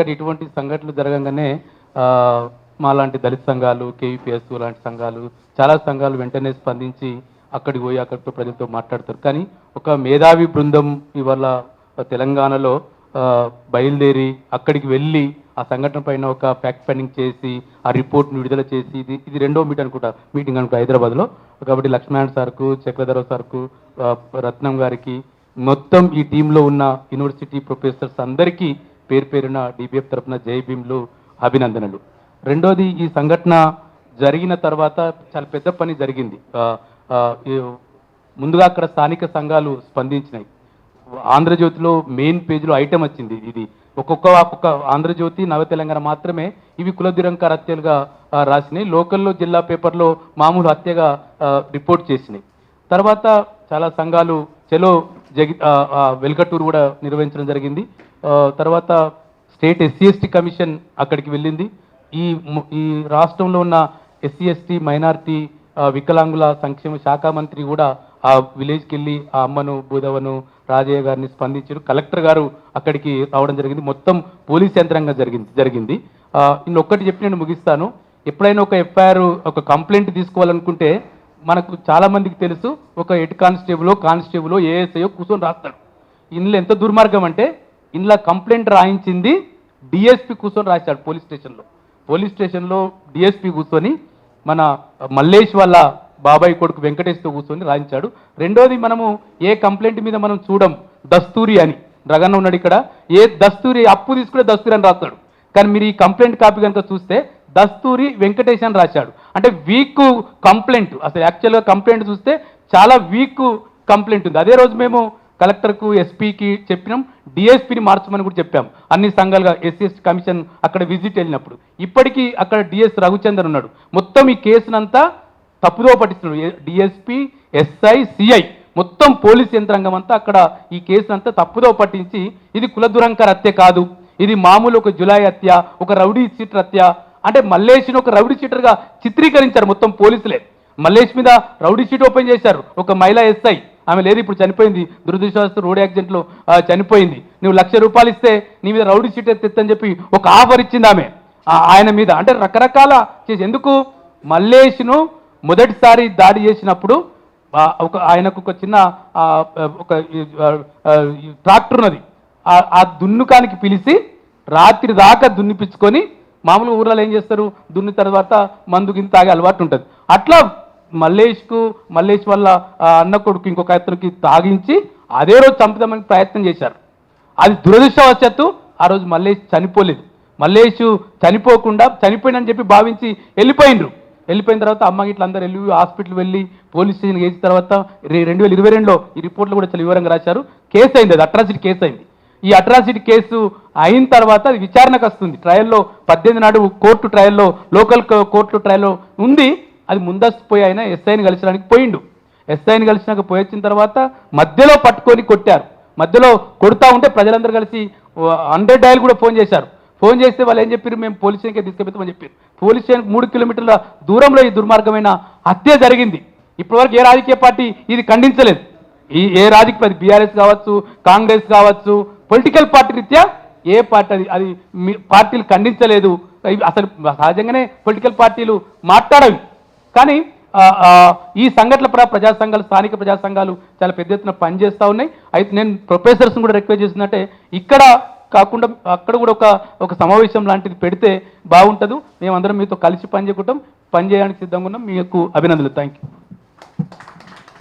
ఇక్కడ ఇటువంటి సంఘటనలు జరగంగానే మాలాంటి దళిత సంఘాలు కేవీపీఎస్ లాంటి సంఘాలు చాలా సంఘాలు వెంటనే స్పందించి అక్కడికి పోయి అక్కడితో ప్రజలతో మాట్లాడతారు. కానీ ఒక మేధావి బృందం ఇవాళ తెలంగాణలో బయలుదేరి అక్కడికి వెళ్ళి ఆ సంఘటన పైన ఒక ఫ్యాక్ట్ ఫైండింగ్ చేసి ఆ రిపోర్ట్ని విడుదల చేసి ఇది ఇది రెండో మీట్ అనుకుంటా మీటింగ్ అనుకుంటా హైదరాబాద్లో. కాబట్టి లక్ష్మణ్ సార్కు చక్రధరావు సార్కు రత్నం గారికి మొత్తం ఈ టీంలో ఉన్న యూనివర్సిటీ ప్రొఫెసర్స్ అందరికీ పేరు పేరున డిబిఎఫ్ తరపున జై అభినందనలు. రెండోది ఈ సంఘటన జరిగిన తర్వాత చాలా పెద్ద పని జరిగింది. ముందుగా అక్కడ స్థానిక సంఘాలు స్పందించినాయి. ఆంధ్రజ్యోతిలో మెయిన్ పేజీలో ఐటెం వచ్చింది ఇది. ఒక్కొక్క ఒక్కొక్క ఆంధ్రజ్యోతి నవ తెలంగాణ మాత్రమే ఇవి కులదిరంకార హత్యలుగా రాసినాయి. లోకల్లో జిల్లా పేపర్లో మామూలు హత్యగా రిపోర్ట్ చేసినాయి. తర్వాత చాలా సంఘాలు చెలో జగి వెల్కటూరు కూడా నిర్వహించడం జరిగింది. తర్వాత స్టేట్ ఎస్సీ ఎస్టీ కమిషన్ అక్కడికి వెళ్ళింది. ఈ ఈ రాష్ట్రంలో ఉన్న ఎస్సీ ఎస్టీ వికలాంగుల సంక్షేమ శాఖ మంత్రి కూడా ఆ విలేజ్కి వెళ్ళి ఆ అమ్మను బూదవను రాజయ్య గారిని స్పందించారు. కలెక్టర్ గారు అక్కడికి రావడం జరిగింది. మొత్తం పోలీస్ యంత్రాంగం జరిగింది జరిగింది. ఆ, ఇంకొకటి చెప్పి నేను ముగిస్తాను. ఎప్పుడైనా ఒక ఎఫ్ఐఆర్ ఒక కంప్లైంట్ తీసుకోవాలనుకుంటే మనకు చాలామందికి తెలుసు ఒక హెడ్ కానిస్టేబుల్ కానిస్టేబుల్ ఏఎస్ఐ కూర్చొని రాస్తాడు. ఇందులో ఎంత దుర్మార్గం అంటే ఇందులో కంప్లైంట్ రాయించింది డిఎస్పి కూర్చొని రాశాడు పోలీస్ స్టేషన్లో. పోలీస్ స్టేషన్లో డిఎస్పి కూర్చొని మన మల్లేష్ వాళ్ళ బాబాయ్ కొడుకు వెంకటేష్తో కూర్చొని రాయించాడు. రెండోది మనము ఏ కంప్లైంట్ మీద మనం చూడం దస్తూరి అని. రగన్న ఉన్నాడు ఇక్కడ. ఏ దస్తూరి అప్పు తీసుకునే దస్తూరి అని రాస్తాడు. కానీ మీరు ఈ కంప్లైంట్ కాపీ కనుక చూస్తే దస్తూరి వెంకటేష్ అని రాశాడు. అంటే వీక్ కంప్లైంట్. అసలు యాక్చువల్గా కంప్లైంట్ చూస్తే చాలా వీక్ కంప్లైంట్ ఉంది. అదే రోజు మేము కలెక్టర్కు ఎస్పీకి చెప్పినాం. డిఎస్పీని మార్చమని కూడా చెప్పాం. అన్ని సంఘాలుగా ఎస్సీఎస్ కమిషన్ అక్కడ విజిట్ వెళ్ళినప్పుడు. ఇప్పటికీ అక్కడ డిఎస్ రఘుచందర్ ఉన్నాడు. మొత్తం ఈ కేసునంతా తప్పుదో పట్టిస్తున్నాడు. డిఎస్పీ ఎస్ఐ సిఐ మొత్తం పోలీస్ యంత్రాంగం అంతా అక్కడ ఈ కేసునంతా తప్పుదో పట్టించి ఇది కులదురంకర్ హత్య కాదు. ఇది మామూలు ఒక జులై హత్య ఒక రౌడీ చీటర్ హత్య. అంటే మల్లేష్ని ఒక రౌడీ చీటర్గా చిత్రీకరించారు మొత్తం పోలీసులే. మల్లేష్ మీద రౌడీ షీట్ ఓపెన్ చేశారు. ఒక మహిళా ఎస్ఐ. ఆమె లేదు ఇప్పుడు చనిపోయింది. దురదృష్టవస్తు రోడ్ యాక్సిడెంట్లో చనిపోయింది. నువ్వు లక్ష రూపాయలు ఇస్తే నీ మీద రౌడీ సీట్ ఎత్తని చెప్పి ఒక ఆఫర్ ఇచ్చింది ఆమె. ఆయన మీద. అంటే రకరకాల చేసి ఎందుకు? మల్లేష్ను మొదటిసారి దాడి చేసినప్పుడు ఒక ఆయనకు ఒక చిన్న ఒక ట్రాక్టర్ ఉన్నది. ఆ- ఆ దున్నుకానికి పిలిచి రాత్రి దాకా దున్నిపించుకొని మామూలు ఊర్లలో ఏం చేస్తారు? దున్ని తర్వాత మందు గింత తాగే అలవాటు ఉంటుంది. అట్లా మల్లేష్కు మల్లేష్ వల్ల అన్న కొడుకు ఇంకొక అతనికి తాగించి అదే రోజు చంపుదామని ప్రయత్నం చేశారు. అది దురదృష్టవశాత్తు ఆ రోజు మల్లేష్ చనిపోలేదు. మల్లేష్ చనిపోకుండా చనిపోయిందని చెప్పి భావించి వెళ్ళిపోయిండ్రు. వెళ్ళిపోయిన తర్వాత అమ్మ ఇట్లా అందరూ వెళ్ళి హాస్పిటల్ వెళ్ళి పోలీస్ స్టేషన్కి వేసిన తర్వాత రెండు వేల ఇరవై రెండులో ఈ రిపోర్ట్లు కూడా చాలా వివరంగా రాశారు. కేసు అయింది అది అట్రాసిటీ కేసు అయింది. ఈ అట్రాసిటీ కేసు అయిన తర్వాత అది విచారణకు వస్తుంది. ట్రయల్లో పద్దెనిమిది నాడు కోర్టు ట్రయల్లో లోకల్ కోర్టు ట్రయల్లో ఉంది. అది ముందస్తు పోయి ఆయన ఎస్ఐని కలిసడానికి పోయిండు. ఎస్ఐని కలిసినాక పోయి వచ్చిన తర్వాత మధ్యలో పట్టుకొని కొట్టారు. మధ్యలో కొడుతూ ఉంటే ప్రజలందరూ కలిసి హండ్రెడ్ డైల్ కూడా ఫోన్ చేశారు. ఫోన్ చేస్తే వాళ్ళు ఏం చెప్పారు మేము పోలీస్ స్టేషన్కి తీసుకెళ్తామని చెప్పారు పోలీస్ స్టేషన్కి మూడు కిలోమీటర్ల దూరంలో ఈ దుర్మార్గమైన హత్య జరిగింది. ఇప్పటివరకు ఏ రాజకీయ పార్టీ ఇది ఖండించలేదు. ఈ ఏ రాజకీయ పార్టీ బీఆర్ఎస్ కావచ్చు కాంగ్రెస్ కావచ్చు పొలిటికల్ పార్టీ రీత్యా ఏ పార్టీ అది అది మీ పార్టీలు ఖండించలేదు. అసలు సహజంగానే పొలిటికల్ పార్టీలు మాట్లాడవి. కానీ ఈ సంఘటన ప్ర ప్రజా సంఘాలు స్థానిక ప్రజా సంఘాలు చాలా పెద్ద ఎత్తున పనిచేస్తూ ఉన్నాయి. అయితే నేను ప్రొఫెసర్స్ని కూడా రిక్వెస్ట్ చేస్తున్నట్టే ఇక్కడ కాకుండా అక్కడ కూడా ఒక ఒక సమావేశం లాంటిది పెడితే బాగుంటుంది. మేమందరం మీతో కలిసి పనిచేయకుంటాం. పనిచేయడానికి సిద్ధంగా ఉన్నాం. మీకు అభినందనలు. Thank you